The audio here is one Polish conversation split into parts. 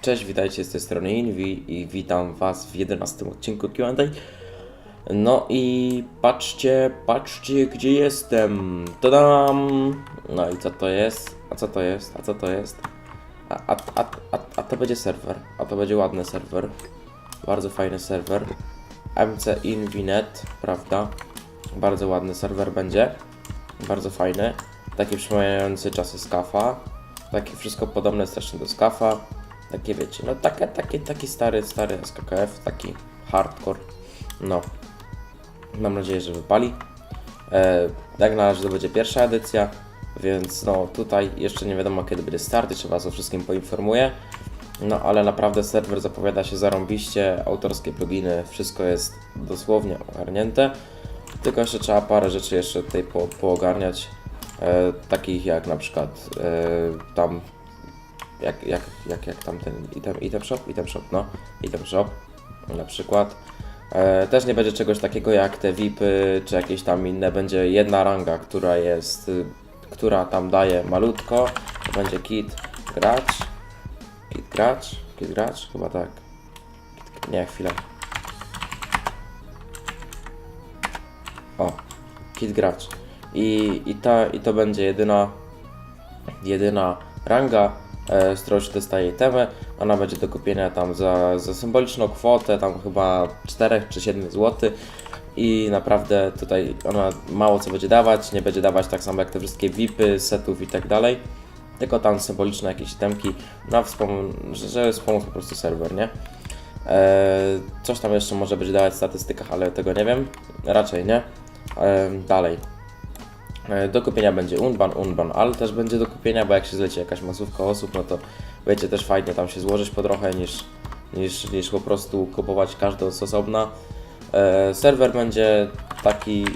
Cześć, witajcie z tej strony Invi i witam Was w 11 odcinku Q&A. No i patrzcie, patrzcie gdzie jestem. Tadam! No i co to jest? A co to jest? A co to jest? A, a, a, a, a to będzie serwer. A to będzie ładny serwer. Bardzo fajny serwer. MC Invinet, prawda? Bardzo ładny serwer będzie. Bardzo fajny. Taki przypominający czasy Skafa. Takie wszystko podobne strasznie do Skafa. Takie wiecie, no takie, takie, taki stary, stary SKKF, taki hardcore. No. Mam nadzieję, że wypali. E, jak na razie to będzie pierwsza edycja, więc no tutaj jeszcze nie wiadomo kiedy będzie start trzeba was o wszystkim poinformuję. No ale naprawdę serwer zapowiada się zarąbiście, autorskie pluginy, wszystko jest dosłownie ogarnięte. Tylko jeszcze trzeba parę rzeczy jeszcze tutaj po, poogarniać, e, takich jak na przykład e, tam jak, jak, jak, jak tam ten item, item shop, item shop, no, item shop na przykład. E, też nie będzie czegoś takiego jak te VIPy czy jakieś tam inne, będzie jedna ranga, która jest, y, która tam daje malutko, to będzie kit gracz, kit gracz, kit gracz, chyba tak, kit, nie, chwilę. O, kit gracz. I, i, ta, I to będzie jedyna, jedyna ranga, z którą się dostaje. Ona będzie do kupienia tam za, za symboliczną kwotę, tam chyba 4 czy 7 zł. I naprawdę tutaj ona mało co będzie dawać, nie będzie dawać tak samo jak te wszystkie VIPy, setów i tak dalej. Tylko tam symboliczne jakieś itemki, na wspom- że, że wspomóc po prostu serwer, nie? Eee, coś tam jeszcze może będzie dawać w statystykach, ale tego nie wiem. Raczej nie. Eee, dalej. E, Do kupienia będzie Unban, Unban, ale też będzie do kupienia, bo jak się zleci jakaś masówka osób, no to będzie też fajnie tam się złożyć po trochę niż, niż, niż po prostu kupować każdą z osobna. E, serwer będzie taki,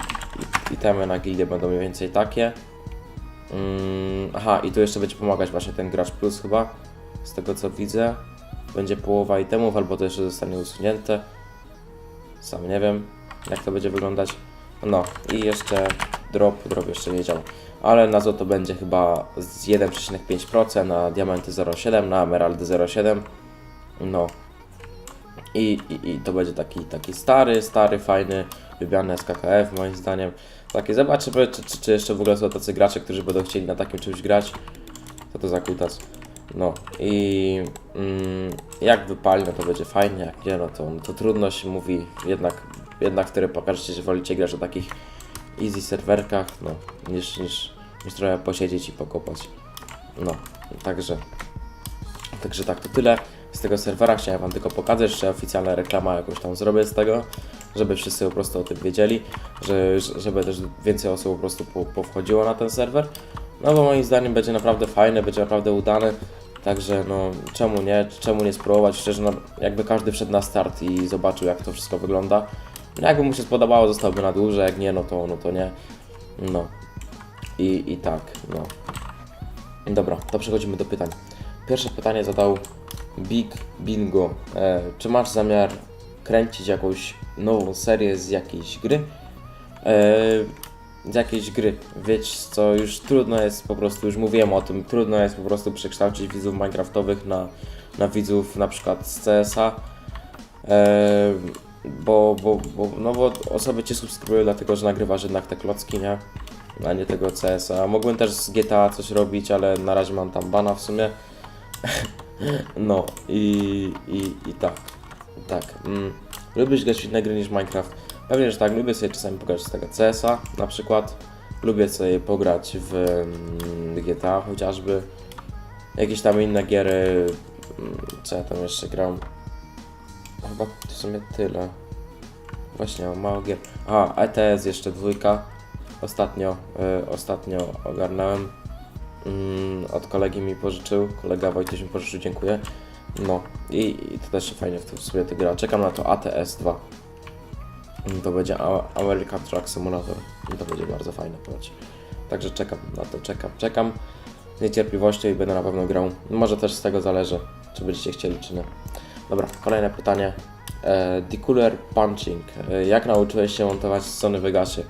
itemy na gildię będą mniej więcej takie. Mm, aha, i tu jeszcze będzie pomagać właśnie ten gracz plus chyba, z tego co widzę. Będzie połowa itemów, albo to jeszcze zostanie usunięte. Sam nie wiem, jak to będzie wyglądać. No i jeszcze drop, drop jeszcze nie działa. Ale na złoto będzie chyba z 1,5%, na diamenty 0,7, na emeraldy 0,7. No. I, i, I to będzie taki, taki stary, stary, fajny, lubiany SKKF moim zdaniem. Takie zobaczymy, czy, czy, czy jeszcze w ogóle są tacy gracze, którzy będą chcieli na takim czymś grać. Co to za kutas. No i mm, jak wypali, no to będzie fajnie, jak nie, no to, no to trudno się mówi, jednak, jednak wtedy pokażecie, że wolicie grać na takich easy serwerkach, no, niż, niż, niż trochę posiedzieć i pokopać. No, także, także tak, to tyle z tego serwera. Chciałem Wam tylko pokazać, jeszcze oficjalna reklama jakąś tam zrobię z tego, żeby wszyscy po prostu o tym wiedzieli, że, żeby też więcej osób po prostu po, powchodziło na ten serwer. No bo moim zdaniem będzie naprawdę fajny, będzie naprawdę udany. Także no czemu nie, czemu nie spróbować? Szczerze, no, jakby każdy wszedł na start i zobaczył jak to wszystko wygląda. Jakby mu się spodobało, zostałby na dłużej, jak nie, no to, no to nie. No. I, i tak, no. Dobra, to przechodzimy do pytań. Pierwsze pytanie zadał Big Bingo. E, czy masz zamiar kręcić jakąś nową serię z jakiejś gry? E, z jakiejś gry. Wiecie co, już trudno jest po prostu, już mówiłem o tym, trudno jest po prostu przekształcić widzów minecraftowych na, na widzów na przykład z CSa. E, bo, bo, bo, no bo osoby Cię subskrybują dlatego, że nagrywasz jednak te klocki, nie? A nie tego CS-a. Mogłem też z GTA coś robić, ale na razie mam tam bana w sumie. No i, i, i tak. Tak. Mm. Lubisz grać inne gry niż Minecraft? Pewnie, że tak. Lubię sobie czasami pograć z tego CS-a na przykład. Lubię sobie pograć w mm, GTA chociażby. Jakieś tam inne giery. mm, Co ja tam jeszcze gram? Chyba w sumie tyle. Właśnie, mało gier. A, ETS jeszcze dwójka. Ostatnio, y, ostatnio ogarnąłem. Mm, od kolegi mi pożyczył. Kolega Wojtyś mi pożyczył, dziękuję. No i, i to też się fajnie w w sobie to gra. Czekam na to ATS 2. Mm, To będzie American Truck Simulator. To będzie bardzo fajne ponoć. Także czekam na to, czekam, czekam z niecierpliwością i będę na pewno grał. Może też z tego zależy, czy będziecie chcieli, czy nie. Dobra, kolejne pytanie. E, Decooler Punching. E, jak nauczyłeś się montować Sony Vegasie?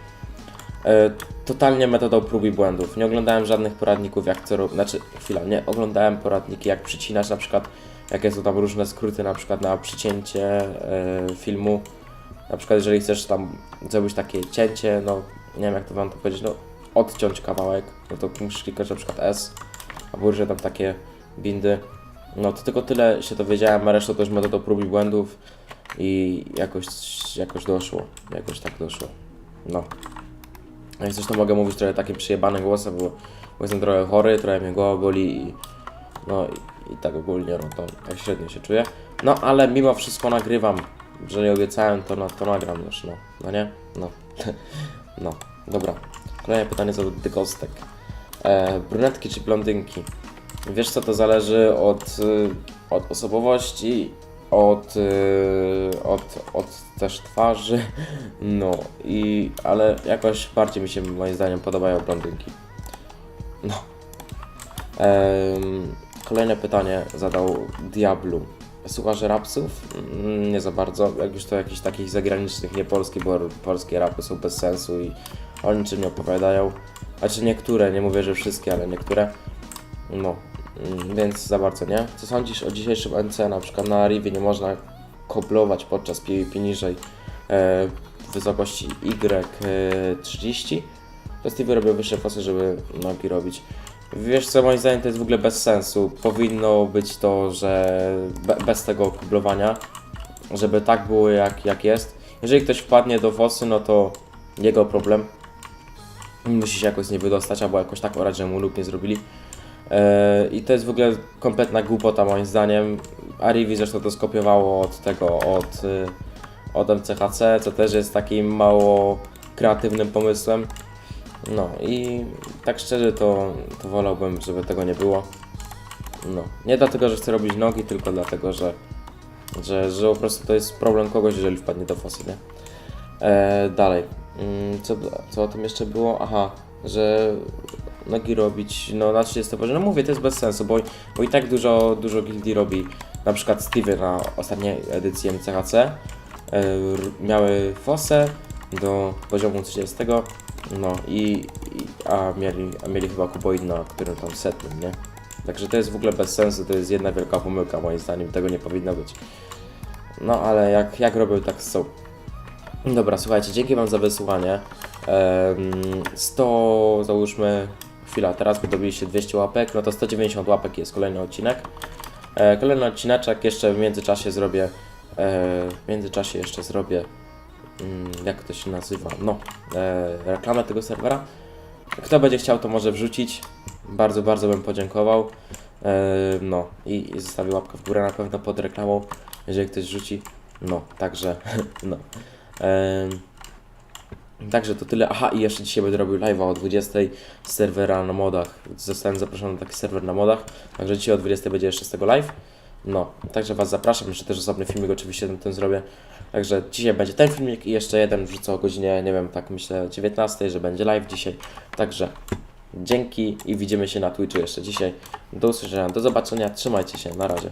Totalnie metodą prób i błędów. Nie oglądałem żadnych poradników, jak co robić. Znaczy, chwila, nie oglądałem poradniki, jak przycinać na przykład jakie są tam różne skróty, na przykład na przycięcie e, filmu. Na przykład, jeżeli chcesz tam zrobić takie cięcie, no nie wiem jak to wam to powiedzieć, no odciąć kawałek, no to musisz klikać na przykład S, albo różne tam takie bindy. No to tylko tyle się dowiedziałem, a resztę to już metodą prób i błędów i jakoś, jakoś doszło, jakoś tak doszło. No. Jak zresztą mogę mówić trochę takim przyjebanym głosem, bo, bo jestem trochę chory, trochę mnie głowa boli i no i, i tak ogólnie no to tak średnio się czuję. No ale mimo wszystko nagrywam. Jeżeli obiecałem, to, no, to nagram już, no. No nie? No. no. Dobra. Kolejne pytanie co do dygostek. E, brunetki czy blondynki? Wiesz co, to zależy od, y, od osobowości, od, y, od, od też twarzy, no i, ale jakoś bardziej mi się moim zdaniem podobają blondynki. No. Em, kolejne pytanie zadał Diablu. Słuchasz rapsów? Mm, Nie za bardzo. Jak już to jakichś takich zagranicznych, nie polskich, bo polskie rapy są bez sensu i o niczym nie opowiadają. Znaczy niektóre, nie mówię, że wszystkie, ale niektóre. No, więc za bardzo nie. Co sądzisz o dzisiejszym NC? Na przykład na Rivi nie można koblować podczas PvP niżej e, wysokości Y30. To Stevie robią wyższe fosy, żeby nogi robić. Wiesz co, moim zdaniem to jest w ogóle bez sensu. Powinno być to, że be, bez tego kublowania, żeby tak było jak, jak jest. Jeżeli ktoś wpadnie do fosy, no to jego problem. Musi się jakoś z niej wydostać, albo jakoś tak orać, że mu lub nie zrobili. Eee, I to jest w ogóle kompletna głupota moim zdaniem. Arivi zresztą to skopiowało od tego, od, y, od MCHC, co też jest takim mało kreatywnym pomysłem. No i tak szczerze to, to wolałbym, żeby tego nie było. No. Nie dlatego, że chcę robić nogi, tylko dlatego, że, że, że po prostu to jest problem kogoś, jeżeli wpadnie do fosy, nie? E, dalej. Mm, Co, co o tym jeszcze było? Aha, że nogi robić no, na 30 poziomie. No mówię, to jest bez sensu, bo, bo i tak dużo, dużo gildii robi. Na przykład Steve na ostatniej edycji MCHC e, r- miały fosę do poziomu 30. No i, i a, mieli, a mieli chyba kuboid na którym tam setnym, nie? Także to jest w ogóle bez sensu, to jest jedna wielka pomyłka moim zdaniem, tego nie powinno być. No ale jak, jak robią, tak są. Dobra, słuchajcie, dzięki Wam za wysłuchanie. Em, 100, załóżmy, chwila, teraz by dobiliście 200 łapek, no to 190 łapek jest kolejny odcinek. E, kolejny odcineczek, jeszcze w międzyczasie zrobię, e, w międzyczasie jeszcze zrobię, mm, jak to się nazywa, no, e, reklamę tego serwera. Kto będzie chciał, to może wrzucić. Bardzo, bardzo bym podziękował. E, no i, i zostawię łapkę w górę na pewno pod reklamą, jeżeli ktoś rzuci. No, także, no. Em, Także to tyle. Aha, i jeszcze dzisiaj będę robił live'a o 20 z serwera na modach. Zostałem zaproszony na taki serwer na modach. Także dzisiaj o 20 będzie jeszcze z tego live. No, także Was zapraszam. Jeszcze też osobny filmik oczywiście ten, ten zrobię. Także dzisiaj będzie ten filmik i jeszcze jeden wrzucę o godzinie, nie wiem, tak myślę 19, że będzie live dzisiaj. Także dzięki i widzimy się na Twitchu jeszcze dzisiaj. Do usłyszenia, do zobaczenia. Trzymajcie się, na razie.